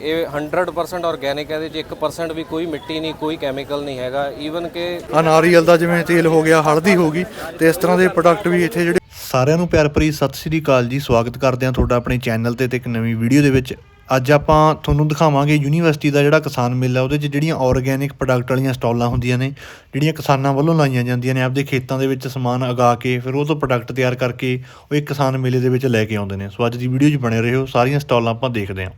ਇਹ 100% ਆਰਗੇਨਿਕ ਹੈ, ਇਹਦੇ ਚ 1% ਵੀ ਕੋਈ ਮਿੱਟੀ ਨਹੀਂ, ਕੋਈ ਕੈਮੀਕਲ ਨਹੀਂ ਹੈਗਾ। ਈਵਨ ਕਿ ਅਨਾਰੀਅਲ ਦਾ ਜਿਵੇਂ ਤੇਲ ਹੋ ਗਿਆ, ਹਲਦੀ ਹੋ ਗਈ, ਤੇ ਇਸ ਤਰ੍ਹਾਂ ਦੇ ਪ੍ਰੋਡਕਟ ਵੀ ਇੱਥੇ ਜਿਹੜੇ ਸਾਰਿਆਂ ਨੂੰ ਪਿਆਰ ਭਰੀ ਸਤਿ ਸ੍ਰੀ ਅਕਾਲ ਜੀ, ਸਵਾਗਤ ਕਰਦੇ ਹਾਂ ਤੁਹਾਡਾ ਆਪਣੇ ਚੈਨਲ ਤੇ ਤੇ ਇੱਕ ਨਵੀਂ ਵੀਡੀਓ ਦੇ ਵਿੱਚ। ਅੱਜ ਆਪਾਂ ਤੁਹਾਨੂੰ ਦਿਖਾਵਾਂਗੇ ਯੂਨੀਵਰਸਿਟੀ ਦਾ ਜਿਹੜਾ ਕਿਸਾਨ ਮੇਲਾ, ਉਹਦੇ 'ਚ ਜਿਹੜੀਆਂ ਆਰਗੇਨਿਕ ਪ੍ਰੋਡਕਟ ਵਾਲੀਆਂ ਸਟਾਲਾਂ ਹੁੰਦੀਆਂ ਨੇ, ਜਿਹੜੀਆਂ ਕਿਸਾਨਾਂ ਵੱਲੋਂ ਲਾਈਆਂ ਜਾਂਦੀਆਂ ਨੇ, ਆਪਦੇ ਖੇਤਾਂ ਦੇ ਵਿੱਚ ਸਮਾਨ ਉਗਾ ਕੇ, ਫਿਰ ਉਹ ਤੋਂ ਪ੍ਰੋਡਕਟ ਤਿਆਰ ਕਰਕੇ ਉਹ ਇੱਕ ਕਿਸਾਨ ਮੇਲੇ ਦੇ ਵਿੱਚ ਲੈ ਕੇ ਆਉਂਦੇ ਨੇ। ਸੋ ਅੱਜ ਦੀ ਵੀਡੀਓ 'ਚ ਬਣੇ ਰਹੋ, ਸਾਰੀਆਂ ਸਟਾਲਾਂ ਆਪਾਂ ਦੇਖਦੇ ਹਾਂ।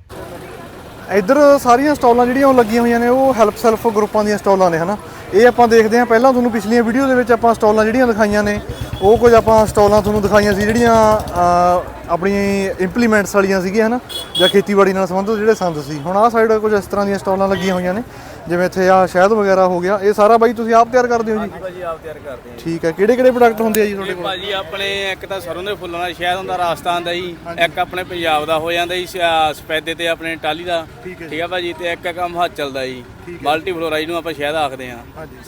ਇੱਧਰ ਸਾਰੀਆਂ ਸਟਾਲਾਂ ਜਿਹੜੀਆਂ ਉਹ ਲੱਗੀਆਂ ਹੋਈਆਂ ਨੇ, ਉਹ ਹੈਲਪ ਸੈਲਫ ਗਰੁੱਪਾਂ ਦੀਆਂ ਸਟਾਲਾਂ ਨੇ, ਹਨਾ? ਇਹ ਆਪਾਂ ਦੇਖਦੇ ਹਾਂ, ਪਹਿਲਾਂ ਤੁਹਾਨੂੰ ਪਿਛਲੀਆਂ ਵੀਡੀਓ ਦੇ ਵਿੱਚ ਆਪਾਂ ਸਟਾਲਾਂ ਜਿਹੜੀਆਂ ਦਿਖਾਈਆਂ ਨੇ, ਉਹ ਕੁਝ ਆਪਾਂ ਸਟਾਲਾਂ ਤੁਹਾਨੂੰ ਦਿਖਾਈਆਂ ਸੀ, ਜਿਹੜੀਆਂ ਆਪਣੀ ਇੰਪਲੀਮੈਂਟਸ ਵਾਲੀਆਂ ਸੀਗੀਆਂ, ਹਨਾ? ਜਾਂ ਖੇਤੀਬਾੜੀ ਨਾਲ ਸੰਬੰਧਿਤ ਜਿਹੜੇ ਸੰਦ ਸੀ। ਹੁਣ ਆਹ ਸਾਈਡ ਕੁਝ ਇਸ ਤਰ੍ਹਾਂ ਦੀਆਂ ਸਟਾਲਾਂ ਲੱਗੀਆਂ ਹੋਈਆਂ ਨੇ। ਜਿਵੇਂ ਇੱਥੇ ਆ ਸ਼ਹਿਦ ਵਗੈਰਾ ਹੋ ਗਿਆ ਇਹ ਸਾਰਾ ਬਾਈ ਤੁਸੀਂ ਆਪ ਤਿਆਰ ਕਰਦੇ ਹੋ ਜੀ? ਭਾਜੀ ਆਪ ਤਿਆਰ ਕਰਦੇ ਠੀਕ ਹੈ ਕਿਹੜੇ ਕਿਹੜੇ ਪ੍ਰੋਡਕਟ ਹੁੰਦੇ ਆ ਜੀ ਤੁਹਾਡੇ ਆ ਭਾਜੀ ਆਪਣੇ ਇੱਕ ਤਾਂ ਸਰੋਂ ਦੇ ਫੁੱਲਾਂ ਦਾ ਸ਼ਹਿਦ ਹੁੰਦਾ ਰਾਜਸਥਾਨ ਦਾ ਜੀ। ਇੱਕ ਆਪਣੇ ਪੰਜਾਬ ਦਾ ਹੋ ਜਾਂਦਾ ਜੀ ਸ- ਸਫੈਦੇ ਤੇ ਆਪਣੇ ਟਾਲੀ ਦਾ। ਠੀਕ ਹੈ ਭਾਜੀ ਤੇ ਇੱਕ ਕੰਮ ਹਿਮਾਚਲ ਦਾ ਜੀ। ਮਲਟੀ ਫਲੋਰਾਈ ਨੂੰ ਆਪਾਂ ਸ਼ਹਿਦ ਆਖਦੇ ਆ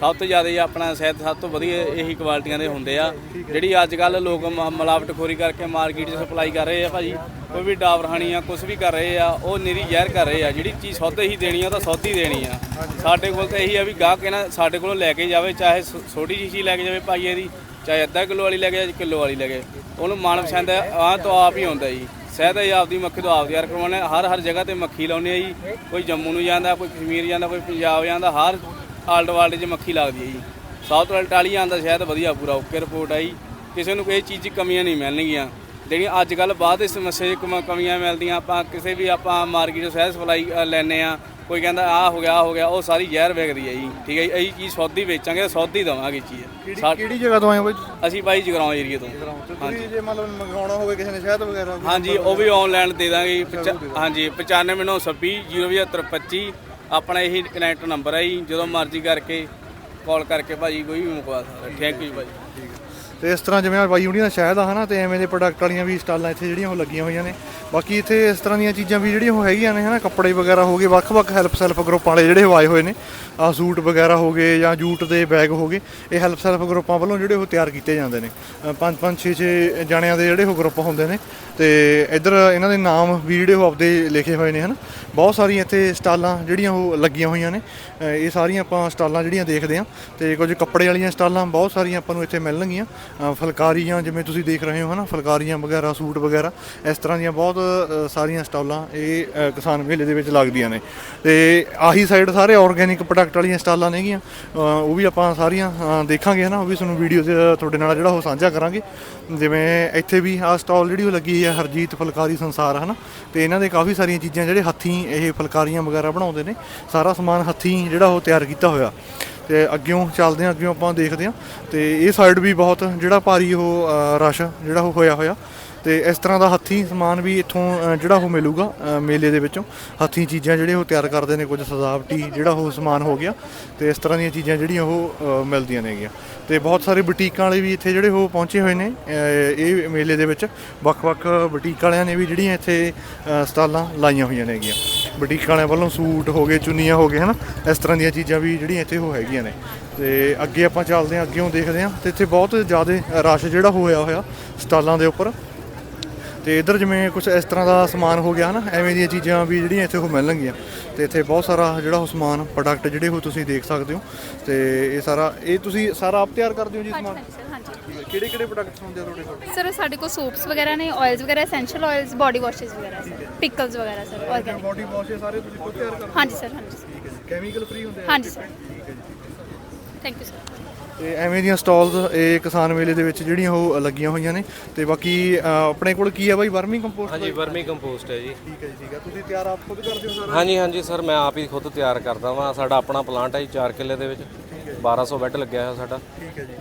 ਸਭ ਤੋਂ ਜ਼ਿਆਦਾ ਜੀ ਆਪਣਾ ਸ਼ਹਿਦ ਸਭ ਤੋਂ ਵਧੀਆ ਇਹੀ ਕੁਆਲਿਟੀਆਂ ਦੇ ਹੁੰਦੇ ਆ। ਜਿਹੜੀ ਅੱਜ ਕੱਲ ਲੋਕ ਮ- ਮਿਲਾਵਟਖੋਰੀ ਕਰਕੇ ਮਾਰਕੀਟ 'ਚ ਸਪਲਾਈ ਕਰ ਰਹੇ ਆ ਭਾਜੀ। ਕੋਈ ਵੀ ਡਾਬਰ ਆ ਕੁਝ ਵੀ ਕਰ ਰਹੇ ਆ, ਉਹ ਨਿਰੀ ਜ਼ਹਿਰ ਕਰ ਰਹੇ ਆ। ਜਿਹੜੀ ਚੀਜ਼ ਸੌਦੇ ਹੀ ਦੇਣੀ ਆ, ਉਹ ਤਾਂ ਸੌਦੀ ਦੇਣੀ ਆ। ਸਾਡੇ ਕੋਲ ਤਾਂ ਇਹੀ ਆ ਵੀ ਗਾਹਕ ਇਹਨਾਂ ਸਾਡੇ ਕੋਲੋਂ ਲੈ ਕੇ ਜਾਵੇ, ਚਾਹੇ ਛ- ਛੋਟੀ ਜਿਹੀ ਚੀਜ਼ ਲੈ ਕੇ ਜਾਵੇ ਪਾਈਏ ਦੀ ਚਾਹੇ ਅੱਧਾ ਕਿਲੋ ਵਾਲੀ ਲੈ ਕੇ ਜਾਵੇ ਕਿਲੋ ਵਾਲੀ ਲੈ ਕੇ ਉਹਨੂੰ ਮਨ ਪਸੰਦ ਆ ਤੋਂ ਆਪ ਹੀ ਆਉਂਦਾ ਜੀ। ਸਹਿਦ ਹੀ ਆਪਦੀ ਮੱਖੀ ਤੋਂ ਆਪ ਤਿਆਰ ਕਰਵਾਉਣੇ ਹਰ ਹਰ ਜਗ੍ਹਾ ਤੇ ਮੱਖੀ ਲਾਉਂਦੇ ਆ ਜੀ। ਕੋਈ ਜੰਮੂ ਨੂੰ ਜਾਂਦਾ, ਕੋਈ ਕਸ਼ਮੀਰ ਜਾਂਦਾ, ਕੋਈ ਪੰਜਾਬ ਜਾਂਦਾ, ਹਰ ਆਲਡ ਵਰਲਡ 'ਚ ਮੱਖੀ ਲੱਗਦੀ ਹੈ ਜੀ। ਸਾਊਥ ਵਾਲ ਟਾਲੀ ਆਂਦਾ ਸ਼ਾਇਦ ਵਧੀਆ ਪੂਰਾ, ਓਕੇ ਰਿਪੋਰਟ ਆਈ ਕਿਸੇ ਨੂੰ ਕੋਈ ਚੀਜ਼ 'ਚ ਕਮੀਆਂ ਨਹੀਂ ਮਿਲਣਗੀਆਂ। ਜਿਹੜੀਆਂ ਅੱਜ ਕੱਲ ਬਾਅਦ ਇਸ ਸਮੱਸਿਆ 'ਚ ਕਮ- ਕਮੀਆਂ ਮਿਲਦੀਆਂ ਆਪਾਂ ਕਿਸੇ ਵੀ ਆਪਾਂ ਮਾਰਕੀਟ ਤੋਂ ਸਹਿ ਸਪਲਾਈ ਲੈਨੇ ਆ ਕੋਈ ਕਹਿੰਦਾ ਆਹ ਹੋ ਗਿਆ ਆਹ ਹੋ ਗਿਆ ਉਹ ਸਾਰੀ ਜ਼ਹਿਰ ਵਿਕਦੀ ਹੈ ਜੀ ਠੀਕ ਹੈ ਜੀ ਇਹੀ ਚੀਜ਼ ਸੌਦੀ ਵੇਚਾਂਗੇ ਸੌਦੀ ਦਵਾਂਗੇ ਚੀਜ਼। ਕਿਹੜੀ ਜਗ੍ਹਾ ਤੋਂ ਆਏ ਹੋ ਬਾਈ? ਅਸੀਂ ਬਾਈ ਜਗਰਾਉਂ ਏਰੀਏ ਤੋਂ। ਤੁਸੀਂ ਜੇ ਮਤਲਬ ਮੰਗਵਾਉਣਾ ਹੋਵੇ ਕਿਸੇ ਨੇ ਸ਼ਹਿਦ ਵਗੈਰਾ ਹਾਂਜੀ ਉਹ ਵੀ ਆਨਲਾਈਨ ਦੇ ਦਾਂਗੇ ਹਾਂਜੀ 9596 07525 ਆਪਣਾ ਇਹੀ ਕਨੈਕਟ ਨੰਬਰ ਹੈ ਜੀ ਜਦੋਂ ਮਰਜ਼ੀ ਕਰਕੇ ਕਾਲ ਕਰਕੇ ਭਾਜੀ ਕੋਈ ਵੀ ਮੁਕਵਾ ਸਕਦਾ ਥੈਂਕ ਯੂ ਭਾਜੀ। ਤੇ ਇਸ ਤਰ੍ਹਾਂ ਜਿਵੇਂ ਆਹ ਬਾਈ ਹੁਣੀਆਂ ਸ਼ਾਇਦ ਆ ਹਨਾ, ਤੇ ਐਵੇਂ ਦੇ ਪ੍ਰੋਡਕਟ ਵਾਲੀਆਂ ਵੀ ਸਟਾਲਾਂ ਇੱਥੇ ਜਿਹੜੀਆਂ ਉਹ ਲੱਗੀਆਂ ਹੋਈਆਂ ਨੇ। ਬਾਕੀ ਇੱਥੇ ਇਸ ਤਰ੍ਹਾਂ ਦੀਆਂ ਚੀਜ਼ਾਂ ਵੀ ਜਿਹੜੀਆਂ ਉਹ ਹੈਗੀਆਂ ਨੇ ਹਨਾ, ਕੱਪੜੇ ਵਗੈਰਾ ਹੋ ਗਏ, ਵੱਖ-ਵੱਖ ਹੈਲਪ ਸੈਲਫ ਗਰੁੱਪਾਂ ਵਾਲੇ ਜਿਹੜੇ ਉਹ ਆਏ ਹੋਏ ਨੇ। ਆ ਸੂਟ ਵਗੈਰਾ ਹੋ ਗਏ ਜਾਂ ਜੂਟ ਦੇ ਬੈਗ ਹੋ ਗਏ, ਇਹ ਹੈਲਪ ਸੈਲਫ ਗਰੁੱਪਾਂ ਵੱਲੋਂ ਜਿਹੜੇ ਉਹ ਤਿਆਰ ਕੀਤੇ ਜਾਂਦੇ ਨੇ। ਪੰਜ ਪੰਜ 6 6 ਜਣਿਆਂ ਦੇ ਜਿਹੜੇ ਉਹ ਗਰੁੱਪ ਹੁੰਦੇ ਨੇ। ਤੇ ਇੱਧਰ ਇਹਨਾਂ ਦੇ ਨਾਮ ਵੀ ਜਿਹੜੇ ਉਹ ਆਪਦੇ ਲਿਖੇ ਹੋਏ ਨੇ ਹਨ। ਬਹੁਤ ਸਾਰੀਆਂ ਇੱਥੇ ਸਟਾਲਾਂ ਜਿਹੜੀਆਂ ਉਹ ਲੱਗੀਆਂ ਹੋਈਆਂ ਨੇ। ਇਹ ਸਾਰੀਆਂ ਆਪਾਂ ਸਟਾਲਾਂ ਜਿਹੜੀਆਂ ਦੇਖਦੇ ਹਾਂ ਤੇ ਕੁਝ ਕੱਪੜੇ ਵਾਲੀਆਂ ਸਟਾਲਾਂ ਬਹੁਤ ਸਾਰੀਆਂ ਆਪਾਂ ਨੂੰ ਇੱਥੇ ਮਿਲਣਗੀਆਂ। ਫੁਲਕਾਰੀਆਂ ਜਿਵੇਂ ਤੁਸੀਂ ਦੇਖ ਰਹੇ ਹੋ ਹਨਾ ਫੁਲਕਾਰੀਆਂ ਵਗੈਰਾ ਸੂਟ ਵਗੈਰਾ ਇਸ ਤਰ੍ਹਾਂ ਦੀਆਂ ਬਹੁਤ ਸਾਰੀਆਂ ਸਟਾਲਾਂ ਇਹ ਕਿਸਾਨ ਮੇਲੇ ਦੇ ਵਿੱਚ ਲੱਗਦੀਆਂ ਨੇ। ਤੇ ਆਹੀ ਸਾਈਡ ਸਾਰੇ ਆਰਗੇਨਿਕ ਪ੍ਰੋਡਕਟ ਵਾਲੀਆਂ ਸਟਾਲਾਂ ਨੇਗੀਆਂ। ਉਹ ਵੀ ਆਪਾਂ ਸਾਰੀਆਂ ਅ, ਦੇਖਾਂਗੇ ਹਨਾ ਉਹ ਵੀ ਤੁਹਾਨੂੰ ਵੀਡੀਓ 'ਚ ਤੁਹਾਡੇ ਨਾਲ ਜਿਹੜਾ ਉਹ ਸਾਂਝਾ ਕਰਾਂਗੇ। ਜਿਵੇਂ ਇੱਥੇ ਵੀ ਆਹ ਸਟਾਲ ਜਿਹੜੀ ਉਹ ਲੱਗੀ ਹੈ ਹਰਜੀਤ ਫੁਲਕਾਰੀ ਸੰਸਾਰ ਹਨਾ। ਤੇ ਇਹਨਾਂ ਦੇ ਕਾਫੀ ਸਾਰੀਆਂ ਚੀਜ਼ਾਂ ਜਿਹੜੇ ਹੱਥੀਂ ਇਹ ਫੁਲਕਾਰੀਆਂ ਵਗੈਰਾ ਬਣਾਉਂਦੇ ਨੇ। ਸਾਰਾ ਸਮਾਨ ਹੱਥੀਂ ਜਿਹੜਾ ਉਹ ਤਿਆਰ ਕੀਤਾ ਹੋਇਆ। ਤੇ ਅੱਗਿਓਂ ਚੱਲਦੇ ਹਾਂ, ਅੱਗਿਓਂ ਆਪਾਂ ਦੇਖਦੇ ਹਾਂ। ਤੇ ਇਹ ਸਾਈਡ ਵੀ ਬਹੁਤ, ਜਿਹੜਾ ਭਾਰੀ ਉਹ ਰਸ਼, ਜਿਹੜਾ ਉਹ ਹੋਇਆ ਹੋਇਆ। ਤੇ ਇਸ ਤਰ੍ਹਾਂ ਦਾ ਹੱਥੀਂ ਸਮਾਨ ਵੀ ਇੱਥੋਂ ਜਿਹੜਾ ਉਹ ਮਿਲੂਗਾ ਮੇਲੇ ਦੇ ਵਿੱਚੋਂ। ਹੱਥੀਂ ਚੀਜ਼ਾਂ ਜਿਹੜੇ ਉਹ ਤਿਆਰ ਕਰਦੇ ਨੇ, ਕੁਝ ਸਜਾਵਟੀ ਜਿਹੜਾ ਉਹ ਸਮਾਨ ਹੋ ਗਿਆ। ਤੇ ਇਸ ਤਰ੍ਹਾਂ ਦੀਆਂ ਚੀਜ਼ਾਂ ਜਿਹੜੀਆਂ ਉਹ ਮਿਲਦੀਆਂ ਨੇਗੀਆਂ ਤੇ ਬਹੁਤ ਸਾਰੇ ਬੁਟੀਕਾਂ ਵਾਲੇ ਵੀ ਇੱਥੇ ਜਿਹੜੇ ਉਹ ਪਹੁੰਚੇ ਹੋਏ ਨੇ ਇਹ ਮੇਲੇ ਦੇ ਵਿੱਚ। ਵੱਖ-ਵੱਖ ਬੁਟੀਕ ਵਾਲਿਆਂ ਨੇ ਵੀ ਜਿਹੜੀਆਂ ਇੱਥੇ ਸਟਾਲਾਂ ਲਾਈਆਂ ਹੋਈਆਂ ਨੇਗੀਆਂ ਬੁਟੀਕ ਵਾਲਿਆਂ ਵੱਲੋਂ ਸੂਟ ਹੋ ਗਏ, ਚੁੰਨੀਆਂ ਹੋ ਗਏ ਹਨਾ? ਇਸ ਤਰ੍ਹਾਂ ਦੀਆਂ ਚੀਜ਼ਾਂ ਵੀ ਜਿਹੜੀਆਂ ਇੱਥੇ ਉਹ ਹੈਗੀਆਂ ਨੇ। ਤੇ ਅੱਗੇ ਆਪਾਂ ਚੱਲਦੇ ਹਾਂ ਅੱਗੇੋਂ ਦੇਖਦੇ ਹਾਂ। ਤੇ ਇੱਥੇ ਬਹੁਤ ਜ਼ਿਆਦਾ ਰਸ਼ ਜਿਹੜਾ ਹੋਇਆ ਹੋਇਆ ਸਟਾਲਾਂ ਦੇ ਉੱਪਰ। ਤੇ ਇਧਰ ਜਿਵੇਂ ਕੁਝ ਇਸ ਤਰ੍ਹਾਂ ਦਾ ਸਮਾਨ ਹੋ ਗਿਆ ਹਨਾ ਐਵੇਂ ਦੀਆਂ ਚੀਜ਼ਾਂ ਵੀ ਜਿਹੜੀਆਂ ਇੱਥੇ ਉਹ ਮਿਲਣਗੀਆਂ ਤੇ ਇੱਥੇ ਬਹੁਤ ਸਾਰਾ ਜਿਹੜਾ ਉਹ ਸਮਾਨ ਪ੍ਰੋਡਕਟ ਜਿਹੜੇ ਉਹ ਤੁਸੀਂ ਦੇਖ ਸਕਦੇ ਹੋ। ਤੇ ਇਹ ਸਾਰਾ ਇਹ ਤੁਸੀਂ ਸਾਰਾ ਆਪ ਤਿਆਰ ਕਰਦੇ ਹੋ ਜੀ ਸਮਾਨ? ਕਿਹੜੇ ਕਿਹੜੇ ਪ੍ਰੋਡਕਟਸ ਹੁੰਦੇ ਆ ਤੁਹਾਡੇ ਕੋਲ? ਸਰ ਸਾਡੇ ਕੋਲ ਸੋਪਸ ਵਗੈਰਾ ਨੇ ਆਇਲਸ ਵਗੈਰਾ ਐਸੈਂਸ਼ੀਅਲ ਆਇਲਸ ਬਾਡੀ ਵਾਸ਼ਸ ਵਗੈਰਾ ਪਿਕਲਸ ਵਗੈਰਾ ਸਰ ਆਰਗੈਨਿਕ ਬਾਡੀ ਵਾਸ਼ ਸਾਰੇ ਤੁਸੀਂ ਖੁਦ ਤਿਆਰ ਕਰਦੇ ਹਾਂਜੀ ਸਰ ਹਾਂਜੀ ਠੀਕ ਹੈ ਜੀ। ਕੈਮੀਕਲ ਫ੍ਰੀ ਹੁੰਦੇ ਆ? ਹਾਂਜੀ ਸਰ। ਠੀਕ ਹੈ ਜੀ ਥੈਂਕ ਯੂ ਸਰ ਤੇ ਐਵੇਂ ਦੀਆਂ ਸਟਾਲਸ ਇਹ ਕਿਸਾਨ ਮੇਲੇ ਦੇ ਵਿੱਚ ਜਿਹੜੀਆਂ ਉਹ ਲੱਗੀਆਂ ਹੋਈਆਂ ਨੇ। ਤੇ ਬਾਕੀ ਅ, ਆਪਣੇ ਕੋਲ ਕੀ ਆ ਬਾਈ? ਵਰਮੀ ਕੰਪੋਸਟ ਹਾਂਜੀ ਵਰਮੀ ਕੰਪੋਸਟ ਹੈ ਜੀ। ਠੀਕ ਹੈ ਜੀ ਠੀਕ ਹੈ। ਤੁਸੀਂ ਤਿਆਰ ਆਪ ਖੁਦ ਕਰਦੇ ਹੋ ਸਾਰਾ? ਹਾਂਜੀ ਹਾਂਜੀ ਸਰ ਮੈਂ ਆਪ ਹੀ ਖੁਦ ਤਿਆਰ ਕਰਦਾ ਵਾਂ। ਸਾਡਾ ਆਪਣਾ ਪਲਾਂਟ ਹੈ ਜੀ 4 ਕਿੱਲੇ ਦੇ ਵਿੱਚ। 1200 ਬੈੱਡ ਲੱਗਿਆ ਹੋਇਆ ਸਾਡਾ। ਠੀਕ ਹੈ ਜੀ।